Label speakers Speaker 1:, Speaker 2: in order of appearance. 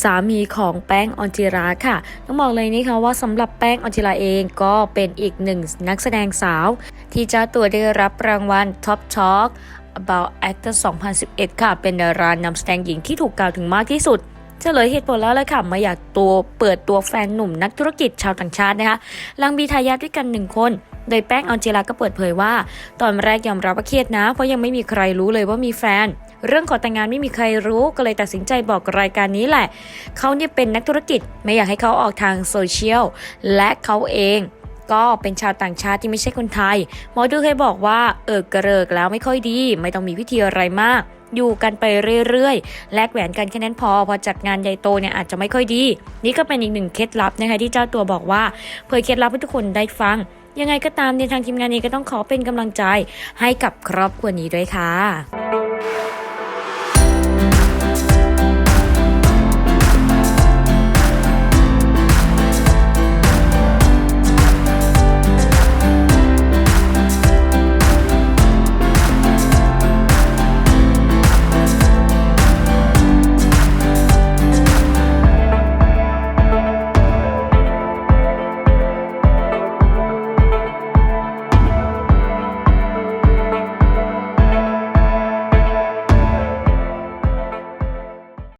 Speaker 1: สามีของแป้งออนจิราค่ะ ต้องบอกเลยนะคะว่าสำหรับแป้งออนจิราเองก็เป็นอีกหนึ่งนักแสดงสาว ที่เจ้าตัวได้รับรางวัล Top Talk About Actor 2011 ค่ะ เป็นดารานำแสดงหญิงที่ถูกกล่าวถึงมากที่สุดเฉลยเหตุผลแล้วเลยค่ะมาอยากตัวเปิดตัวแฟนหนุ่มนักธุรกิจชาวต่างชาตินะคะลังมีทายาทด้วยกันหนึ่งคน โดยแป้งออนจิราก็เปิดเผยว่า ตอนแรกยอมรับว่าเครียดนะ เพราะยังไม่มีใครรู้เลยว่ามีแฟน เรื่องขอแต่งงานไม่มีใครรู้ก็เลยตัดสินใจบอกรายการนี้แหละ เขาเนี่ยเป็นนักธุรกิจไม่อยากให้เขาออกทางโซเชียลและเขาเองก็เป็นชาวต่างชาติที่ไม่ใช่คนไทย หมอดูเคยบอกว่าเออกระเริกแล้วไม่ค่อยดี ไม่ต้องมีพิธีอะไรมาก อยู่กันไปเรื่อยๆ แลกแหวนกันแค่นั้นพอ พอจัดงานใหญ่โตเนี่ยอาจจะไม่ค่อยดี นี่ก็เป็นอีกหนึ่งเคล็ดลับนะคะที่เจ้าตัวบอกว่าเผยเคล็ดลับให้ทุกคนได้ฟัง ยังไงก็ตามในทางทีมงานเองก็ต้องขอเป็นกำลังใจให้กับครอบครัวนี้ด้วยค่ะ